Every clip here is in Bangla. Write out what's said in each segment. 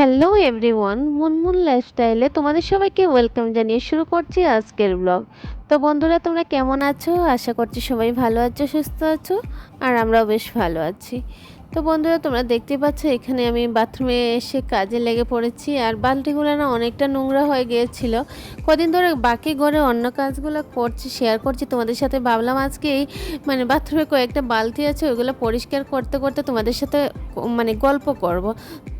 হ্যালো এভরিওয়ান মুনমুন লাইফস্টাইলে তোমাদের সবাইকে ওয়েলকাম জানিয়ে শুরু করছি আজকের ব্লগ তো বন্ধুরা, তোমরা কেমন আছো? আশা করছি সবাই ভালো আছো, সুস্থ আছো, আর আমরাও বেশ ভালো আছি। তো বন্ধুরা, তোমরা দেখতে পাচ্ছ, এখানে আমি বাথরুমে এসে কাজে লেগে পড়েছি, আর বালতিগুলো না অনেকটা নোংরা হয়ে গিয়েছিল। কদিন ধরে বাকি ঘরে অন্য কাজগুলো করছি শেয়ার করছি। তোমাদের সাথে ভাবলাম আজকে মানে বাথরুমে কয়েকটা বালতি আছে, ওইগুলো পরিষ্কার করতে করতে তোমাদের সাথে মানে গল্প করব।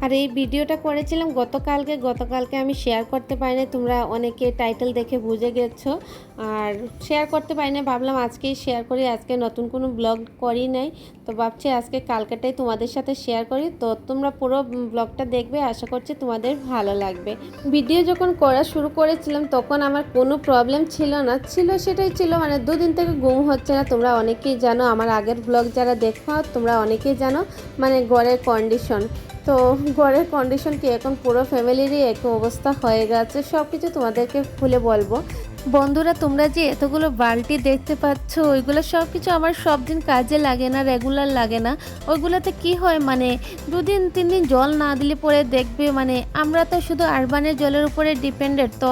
আর এই ভিডিওটা করেছিলাম গতকালকে গতকালকে আমি শেয়ার করতে পারিনি, তোমরা অনেকে টাইটেল দেখে বুঝে গেছো। আর শেয়ার করতে পারি না ভাবলাম আজকেই শেয়ার করি, আজকে নতুন কোনো ব্লগ করি নাই। তো ভাবছি আজকে কালকেটাই তোমাদের সাথে শেয়ার করি। তো তোমরা পুরো ব্লগটা দেখবে, আশা করছি তোমাদের ভালো লাগবে। ভিডিও যখন করা শুরু করেছিলাম, তখন আমার কোনো প্রবলেম ছিল না। ছিল সেটাই ছিল মানে দুদিন থেকে ঘুম হচ্ছে না। তোমরা অনেকেই জানো, আমার আগের ব্লগ যারা দেখো, তোমরা অনেকেই জানো মানে ঘরের কন্ডিশন তো ঘরের কন্ডিশন কি? এখন পুরো ফ্যামিলিরই এক অবস্থা হয়ে গেছে। সব কিছু তোমাদেরকে খুলে বলব। বন্ধুরা, তোমরা যে এতগুলো বালতি দেখতে পাচ্ছ, ওইগুলো সব কিছু আমার সব দিন কাজে লাগে না রেগুলার লাগে না। ওইগুলোতে কি হয় মানে দুদিন তিন দিন জল না দিলে পরে দেখবে মানে আমরা তো শুধু আরবানের জলের উপরে ডিপেন্ডেড তো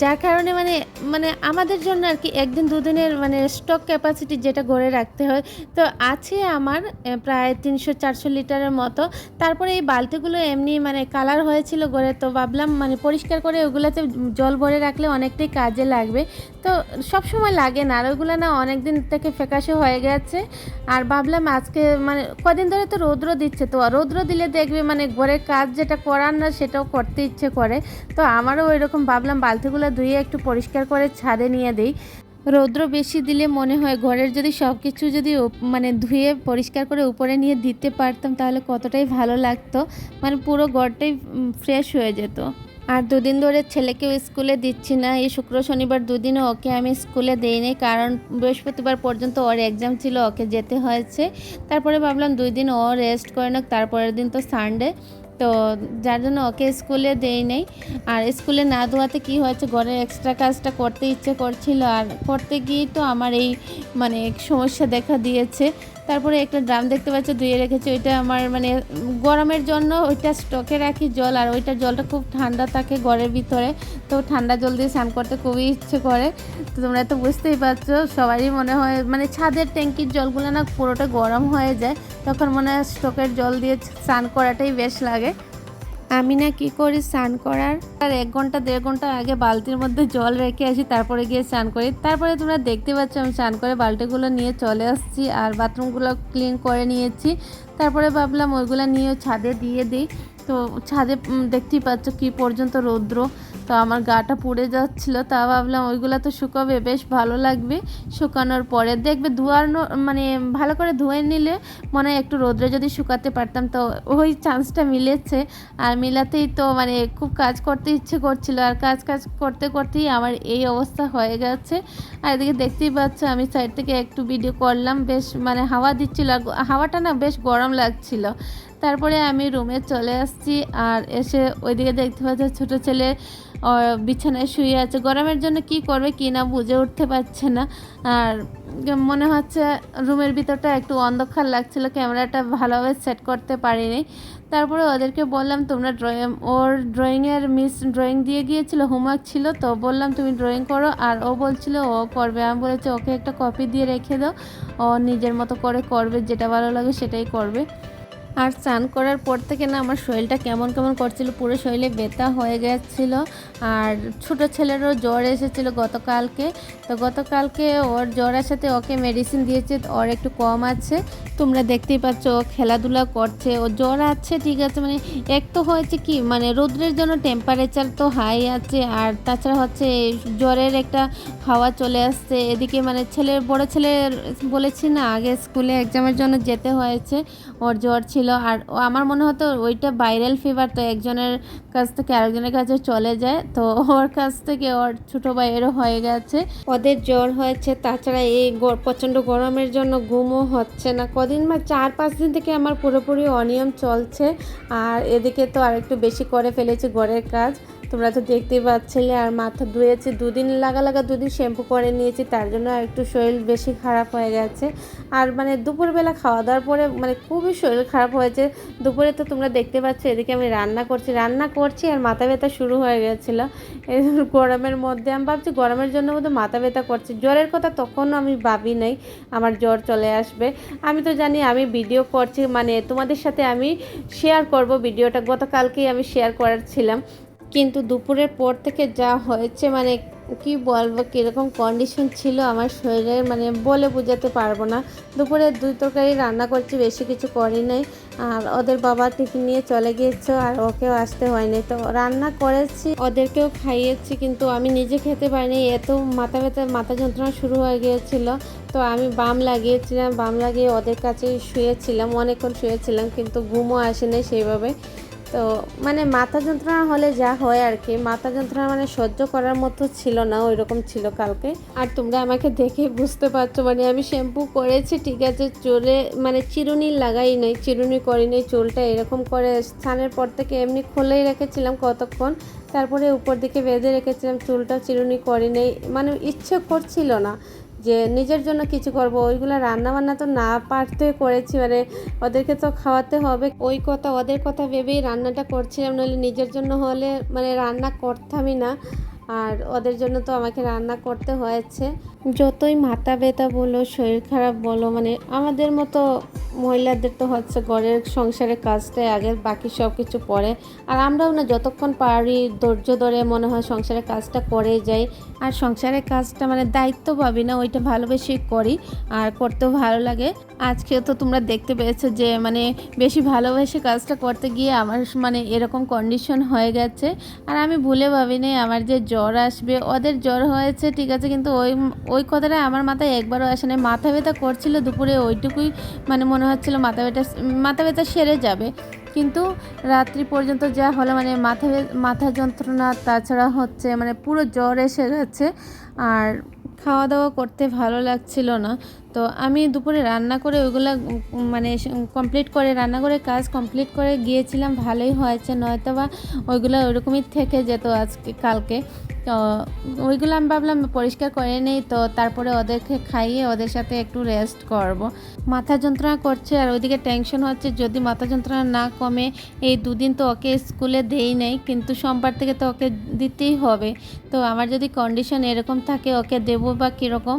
যার কারণে মানে মানে আমাদের জন্য আর কি একদিন, দুদিনের মানে স্টক ক্যাপাসিটি যেটা গড়ে রাখতে হয়, তো আছে আমার প্রায় তিনশো চারশো লিটারের মতো। তারপরে এই বালতিগুলো এমনি মানে কালার হয়েছিল গড়ে, তো ভাবলাম মানে পরিষ্কার করে ওগুলোতে জল ভরে রাখলে অনেকটাই কাজে লাগবে। তো সব সময় লাগে না, আর ওইগুলো না অনেক দিন থেকে ফ্যাকাশে হয়ে গেছে। আর ভাবলাম আজকে মানে কদিন ধরে তো রৌদ্র দিচ্ছে, তো রৌদ্র দিলে দেখবে মানে ঘরের কাজ যেটা করার না সেটাও করতে ইচ্ছে করে। তো আমারও ওই রকম ভাবলাম বালতিগুলো ধুয়ে একটু পরিষ্কার করে ছাদে নিয়ে দিই। রৌদ্র বেশি দিলে মনে হয় ঘরের যদি সব কিছু যদি মানে ধুয়ে পরিষ্কার করে উপরে নিয়ে দিতে পারতাম, তাহলে কতটাই ভালো লাগতো। মানে পুরো ঘরটাই ফ্রেশ হয়ে যেত। আর দুদিন ধরে ছেলেকেও স্কুলে দিচ্ছি না। এই শুক্র, শনিবার দুদিনও ওকে আমি স্কুলে দেইনি, কারণ বৃহস্পতিবার পর্যন্ত ওর এক্সাম ছিল, ওকে যেতে হয়েছে। তারপরে ভাবলাম দুই দিন ও রেস্ট করে না তারপরের দিন তো সানডে তো যার জন্য ওকে স্কুলে দেই নেই আর স্কুলে না দেওয়াতে কি হয়েছে ঘরের এক্সট্রা কাজটা করতে ইচ্ছে করছিল। আর করতে গিয়ে তো আমার এই মানে সমস্যা দেখা দিয়েছে। তারপরে একটা ড্রাম দেখতে পাচ্ছি, ধুয়ে রেখেছি। ওইটা আমার মানে গরমের জন্য ওইটা স্টকে রাখি জল, আর ওইটা জলটা খুব ঠান্ডা থাকে ঘরের ভিতরে। তো ঠান্ডা জল দিয়ে স্নান করতে খুবই ইচ্ছে করে। তো তোমরা তো বুঝতেই পারছ, সবারই মনে হয় মানে ছাদের ট্যাঙ্কির জলগুলো না পুরোটা গরম হয়ে যায়। তখন মনে হয় স্টকের জল দিয়ে স্নান করাটাই বেশ লাগে। আমি না কি করি, স্নান করার। আর এক ঘণ্টা, দেড় ঘণ্টা আগে বালতির মধ্যে জল রেখে আসি, তারপরে গিয়ে স্নান করি। তারপরে তোমরা দেখতে পাচ্ছ, আমি স্নান করে বালতিগুলো নিয়ে চলে আসছি আর বাথরুমগুলো ক্লিন করে নিয়েছি। তারপরে ভাবলাম ওইগুলো নিয়ে ছাদে দিয়ে দিই। তো ছাদে দেখতেই পাচ্ছ কি পর্যন্ত রৌদ্র। তো আমার গাটা পুড়ে যাচ্ছিল, তা ভাবলাম ওইগুলো তো শুকাবে, বেশ ভালো লাগবে শুকানোর পরে। দেখবে ধোয়ানো মানে ভালো করে ধুয়ে নিলে মনে হয় একটু রোদ্রে যদি শুকাতে পারতাম তো ওই চান্সটা মিলেছে। আর মিলাতেই তো মানে খুব কাজ করতে ইচ্ছে করছিল, আর কাজ কাজ করতে, করতেই আমার এই অবস্থা হয়ে গেছে। আর এদিকে দেখতেই পাচ্ছ আমি সাইড থেকে একটু ভিডিও করলাম, বেশ মানে হাওয়া দিচ্ছিল, আর হাওয়াটা না বেশ গরম লাগছিল। তারপরে আমি রুমে চলে আসছি, আর এসে ওইদিকে দেখতে পাচ্ছি ছোটো ছেলে বিছানায় শুয়ে আছে। গরমের জন্য কি করবে কি না বুঝে উঠতে পারছে না। আর মনে হচ্ছে রুমের ভিতরটা একটু অন্ধকার লাগছিল, ক্যামেরাটা ভালোভাবে সেট করতে পারিনি। তারপরে ওদেরকে বললাম, তোমরা ড্রয়িং ওর ড্রয়িংয়ের মিস ড্রয়িং দিয়ে গিয়েছিল, হোমওয়ার্ক ছিল, তো বললাম, তুমি ড্রয়িং করো। আর ও বলছিল, ও করবে। আমি বলেছি, ওকে একটা কপি দিয়ে রেখে দাও। ও নিজের মতো করে করবে, যেটা ভালো লাগে সেটাই করবে। আর স্নান করার পর থেকে না আমার শরীরটা কেমন কেমন করছিল, পুরো শরীরে ব্যথা হয়ে গেছিল আর ছোট ছেলেরও জ্বর এসেছিল গতকালকে। তো গতকালকে ওর জ্বর আসাতে ওকে মেডিসিন দিয়েছে, ওর একটু কম আছে। তোমরা দেখতেই পাচ্ছ ও খেলাধুলা করছে, ও জ্বর আছে, ঠিক আছে মানে এক তো হয়েছে কি মানে রৌদ্রের জন্য টেম্পারেচার তো হাই আছে আর তাছাড়া হচ্ছে জ্বরের একটা হাওয়া চলে আসছে। এদিকে মানে ছেলের, বড় ছেলের বলেছি না, আগে স্কুলে এক্সামের জন্য যেতে হয়েছে, ওর জ্বর ছিল আর ও আমার মনে হতো ওইটা ভাইরাল ফিভার তো একজনের কাছ থেকে আরেকজনের কাছে চলে যায়। তো ওর কাছ থেকে ওর ছোট ভাইয়েরও হয়ে গেছে। ওদের জ্বর হয়েছে, তাছাড়া এই প্রচণ্ড গরমের জন্য ঘুমও হচ্ছে না। কদিন বা চার পাঁচ দিন থেকে আমার পুরোপুরি অনিয়ম চলছে। আর এদিকে তো আর একটু বেশি করে ফেলেছি ঘরের কাজ। তোমরা তো দেখতেই পাচ্ছিলে, আর মাথা ধুয়েছি। দুদিন লাগা লাগা দুদিন শ্যাম্পু করে নিয়েছি, তার জন্য একটু শরীর বেশি খারাপ হয়ে গেছে। আর মানে দুপুরবেলা খাওয়া দাওয়ার পরে মানে খুবই শরীর খারাপ হয়েছে। দুপুরে তো তোমরা দেখতে পাচ্ছ, এদিকে আমি রান্না করছি রান্না করছি, আর মাথা ব্যথা শুরু হয়ে গেছিল। গরমের মধ্যে আমি ভাবছি, গরমের জন্য বোধহয় মাথা ব্যথা করছে। জ্বরের কথা তখনও আমি ভাবি নাই, আমার জ্বর চলে আসবে। আমি তো জানি, আমি ভিডিও করছি মানে তোমাদের সাথে আমি শেয়ার করব ভিডিওটা গতকালকেই আমি শেয়ার করার ছিলাম। কিন্তু দুপুরের পর থেকে যা হয়েছে মানে কি বলব, কীরকম কন্ডিশন ছিল আমার শরীরের মানে বলে বোঝাতে পারব না। দুপুরে দুই তরকারি রান্না করছি, বেশি কিছু করি নাই। আর ওদের বাবা টিফিন নিয়ে চলে গিয়েছে, আর ওকেও আসতে হয়নি। তো রান্না করেছি, ওদেরকেও খাইয়েছি, কিন্তু আমি নিজে খেতে পারিনি। এত মাথা ব্যথা, মাথা যন্ত্রণা শুরু হয়ে গিয়েছিল। তো আমি বাম লাগিয়েছিলাম, বাম লাগিয়ে ওদের কাছে শুয়েছিলাম, অনেকক্ষণ শুয়েছিলাম, কিন্তু ঘুমও আসেনি সেইভাবে। তো মানে মাথা যন্ত্রণা হলে যা হয় আর কি, মাথা যন্ত্রণা মানে সহ্য করার মতো ছিল না ওই রকম ছিল কালকে। আর তোমরা আমাকে দেখে বুঝতে পারছ মানে আমি শ্যাম্পু করেছি, ঠিক আছে, চুলে মানে চিরুনি লাগাই নাই, চিরুনি করি নাই, চুলটা এরকম করে স্নানের পর থেকে এমনি খোলেই রেখেছিলাম কতক্ষণ, তারপরে উপর দিকে বেঁধে রেখেছিলাম, চুলটা চিরুনি করি নাই মানে ইচ্ছে করছিল না। যে নিজের জন্য কিছু করব, ওইগুলো রান্না বান্না তো না পারতে করেছি মানে ওদেরকে তো খাওয়াতে হবে। ওই কথা, ওদের কথা ভেবেই রান্নাটা করছিলাম নাহলে নিজের জন্য হলে মানে রান্না করতামই না। আর ওদের জন্য তো আমাকে রান্না করতে হয়েছে। যতই মাথা ব্যথা বলো, শরীর খারাপ বলো মানে আমাদের মতো মহিলাদের তো হচ্ছে ঘরের সংসারের কাজটাই আগে, বাকি সব কিছু পরে। আর আমরাও না যতক্ষণ পারি ধৈর্য ধরে মনে হয় সংসারের কাজটা করে যাই। আর সংসারের কাজটা মানে দায়িত্ব ভাবি না, ওইটা ভালোবেসেই করি, আর করতেও ভালো লাগে। আজকেও তো তোমরা দেখতে পেয়েছ যে মানে বেশি ভালোবেসে কাজটা করতে গিয়ে আমার মানে এরকম কন্ডিশন হয়ে গেছে। আর আমি ভুলে ভাবিনি, আমার যে জ্বর আসবে, ওদের জ্বর হয়েছে, ঠিক আছে, কিন্তু ওই ওই কথাটা আমার মাথায় একবারও আসে না মাথা ব্যথা করছিল দুপুরে, ওইটুকুই মানে মনে হচ্ছিল মাথা ব্যথা মাথা ব্যথা সেরে যাবে। কিন্তু রাত্রি পর্যন্ত যা হলো মানে মাথা মাথা যন্ত্রণা, তাছাড়া হচ্ছে মানে পুরো জ্বর এসে গেছে। আর খাওয়া দাওয়া করতে ভালো লাগছিল না। তো আমি দুপুরে রান্না করে ওইগুলা মানে কমপ্লিট করে, রান্না করে কাজ কমপ্লিট করে গিয়েছিলাম, ভালোই হয়েছে। নয়তো বা ওইগুলো ওইরকমই থেকে যেত আজকে, কালকে। তো ওইগুলো আমি ভাবলাম পরিষ্কার করে নেই, তো তারপরে ওদেরকে খাইয়ে ওদের সাথে একটু রেস্ট করব। মাথা যন্ত্রণা করছে আর ওইদিকে টেনশন হচ্ছে, যদি মাথা যন্ত্রণা না কমে, এই দুদিন তো ওকে স্কুলে দেই নাই, কিন্তু সোমবার থেকে তো ওকে দিতেই হবে। তো আমার যদি কন্ডিশন এরকম থাকে, ওকে দেবো বা কীরকম?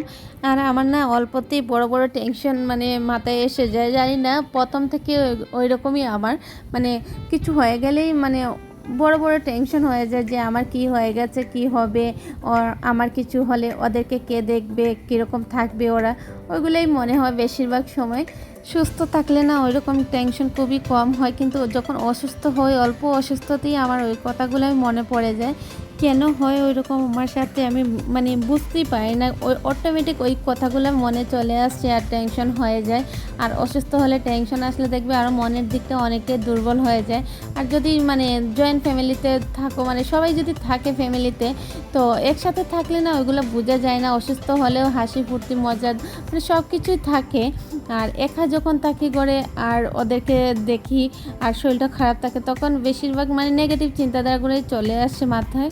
আর আমার না অল্পতেই বড় বড় টেনশন মানে মাথায় এসে যায়, জানি না। প্রথম থেকে ওই রকমই আমার। মানে কিছু হয়ে গেলেই মানে বড় বড় টেনশন হয়ে যায় যে আমার কি হয়ে গেছে, কি হবে, ওর আমার কিছু হলে ওদেরকে কে দেখবে, কীরকম থাকবে ওরা, ওইগুলোই মনে হয় বেশিরভাগ সময়। সুস্থ থাকলে না ওই রকম টেনশন খুবই কম হয়, কিন্তু যখন অসুস্থ হই, অল্প অসুস্থতেই আমার ওই কথাগুলোই মনে পড়ে যায়। কেন হয় ওই রকম আমার সাথে? আমি মানে বুঝতেই পারি না। ওই অটোমেটিক ওই কথাগুলো মনে চলে আসছে আর টেনশন হয়ে যায়। আর অসুস্থ হলে টেনশন আসলে দেখবে আরও মনের দিকটা অনেকটাই দুর্বল হয়ে যায়। আর যদি মানে জয়েন্ট ফ্যামিলিতে থাকো মানে সবাই যদি থাকে ফ্যামিলিতে তো একসাথে থাকলে না ওইগুলো বোঝা যায় না। অসুস্থ হলেও হাসি ফুর্তি মজা মানে সব কিছুই থাকে। আর একা যখন থাকি করে আর ওদেরকে দেখি আর শরীরটা খারাপ থাকে, তখন বেশিরভাগ মানে নেগেটিভ চিন্তাধারাগুলোই চলে আসছে মাথায়।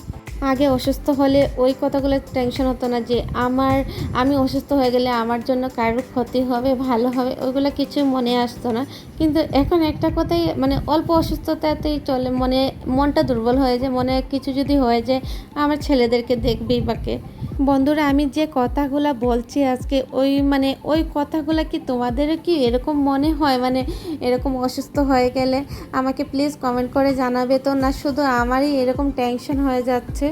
আগে অসুস্থ হলে ওই কথাগুলো টেনশন হতো না যে আমার, আমি অসুস্থ হয়ে গেলে আমার জন্য কারোর ক্ষতি হবে, ভালো হবে, ওইগুলো কিছু মনে আসতো না। কিন্তু এখন একটা কথাই মানে অল্প অসুস্থতাতেই চলে, মনে, মনটা দুর্বল হয়ে যায়, মনে কিছু যদি হয়ে যায়, আমার ছেলেদেরকে দেখবেই বাকে বন্ধুরা, আমি যে কথাগুলো বলছি আজকে, ওই মানে ওই কথাগুলো কি তোমাদেরও কি এরকম মনে হয়? মানে এরকম অসুস্থ হয়ে গেলে আমাকে প্লিজ কমেন্ট করে জানাবে তো, না শুধু আমারই এরকম টেনশন হয়ে যাচ্ছে?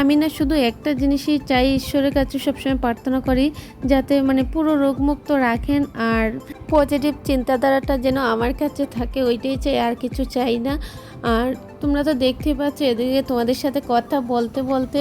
আমি না শুধু একটা জিনিসই চাই, ঈশ্বরের কাছে সবসময় প্রার্থনা করি, যাতে মানে পুরো রোগমুক্ত রাখেন আর পজিটিভ চিন্তাধারাটা যেন আমার কাছে থাকে, ওইটাই চাই, আর কিছু চাই না। আর তোমরা তো দেখতেই পাচ্ছ, এদিকে তোমাদের সাথে কথা বলতে বলতে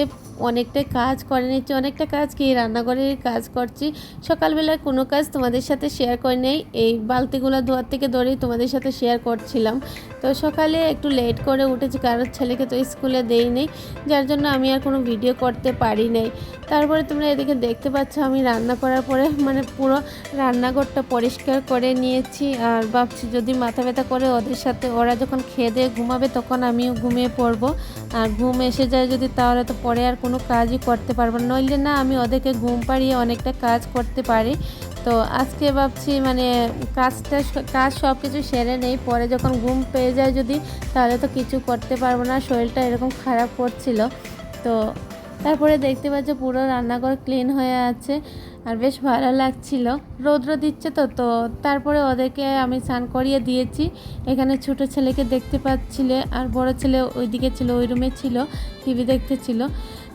অনেকটা কাজ করে নিচ্ছি অনেকটা কাজ কি, রান্নাঘরের কাজ করছি। সকালবেলায় কোনো কাজ তোমাদের সাথে শেয়ার করে নেই, এই বালতিগুলো ধোয়ার থেকে ধরেই তোমাদের সাথে শেয়ার করছিলাম। তো সকালে একটু লেট করে উঠেছি কারোর ছেলেকে তো স্কুলে দেই নেই যার জন্য আমি আর কোনো ভিডিও করতে পারি নাই। তারপরে তোমরা এদিকে দেখতে পাচ্ছ, আমি রান্না করার পরে মানে পুরো রান্নাঘরটা পরিষ্কার করে নিয়েছি। আর ভাবছি যদি মাথা ব্যথা করে ওদের সাথে, ওরা যখন খেয়ে দিয়ে ঘুমাবে তখন আমিও ঘুমিয়ে পড়ব। আর ঘুম এসে যায় যদি, তাহলে তো পরে আর কোনো কাজই করতে পারব না। নইলে না আমি ওদেরকে ঘুম পাড়িয়ে অনেকটা কাজ করতে পারি। তো আজকে ভাবছি মানে কাজটা কাজ সব কিছু সেরে নেই। পরে যখন ঘুম পেয়ে যায় যদি, তাহলে তো কিছু করতে পারব না। শরীরটা এরকম খারাপ করছিল। তো তারপরে দেখতে পাচ্ছ পুরো রান্নাঘর ক্লিন হয়ে আছে আর বেশ ভালো লাগছিল। রৌদ্র দিচ্ছে তো তো তারপরে ওদেরকে আমি স্নান করিয়ে দিয়েছি। এখানে ছোট ছেলেকে দেখতে পাচ্ছিলে আর বড় ছেলে ওইদিকে ছিল, ওই রুমে ছিল টিভি দেখতে ছিল।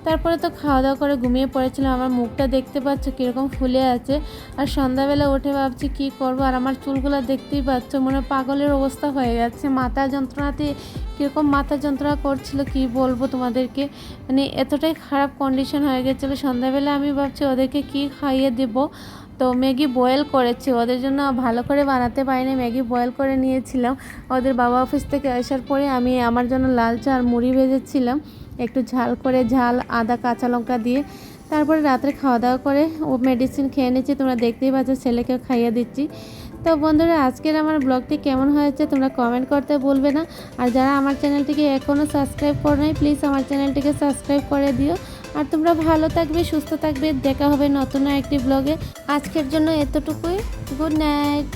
তারপরে তো খাওয়া দাওয়া করে ঘুমিয়ে পড়েছিলাম। আমার মুখটা দেখতে পাচ্ছ কীরকম ফুলে আছে। আর সন্ধ্যাবেলা উঠে ভাবছি কি করব? আর আমার চুলগুলো দেখতেই পাচ্ছ, মনে পাগলের অবস্থা হয়ে গেছে। মাথা যন্ত্রণাতে কীরকম মাথা যন্ত্রণা করছিল কি বলব তোমাদেরকে? মানে এতটাই খারাপ কন্ডিশন হয়ে গেছিল। সন্ধ্যাবেলা আমি ভাবছি ওদেরকে কি খাইয়ে দেবো? তো ম্যাগি বয়েল করেছি। ওদের জন্য ভালো করে বানাতে পারিনি, ম্যাগি বয়েল করে নিয়েছিলাম। ওদের বাবা অফিস থেকে আসার পরে আমি আমার জন্য লাল চা আর মুড়ি ভেজেছিলাম। একটু ঝাল করে, ঝাল, আদা, কাঁচা লঙ্কা দিয়ে তারপরে রাত্রে খাওয়া দাওয়া করে ও মেডিসিন খেয়ে নিচ্ছি। তোমরা দেখতেই পাচ্ছ, ছেলেকেও খাইয়ে দিচ্ছি। তো বন্ধুরা, আজকের আমার ব্লগটি কেমন হয়েছে তোমরা কমেন্ট করতে বলবে না। আর যারা আমার চ্যানেলটিকে এখনও সাবস্ক্রাইব করো নাই প্লিজ আমার চ্যানেলটিকে সাবস্ক্রাইব করে দিও। আর তোমরা ভালো থাকবে, সুস্থ থাকবে। দেখা হবে নতুন একটি ব্লগে। আজকের জন্য এতটুকুই। Good night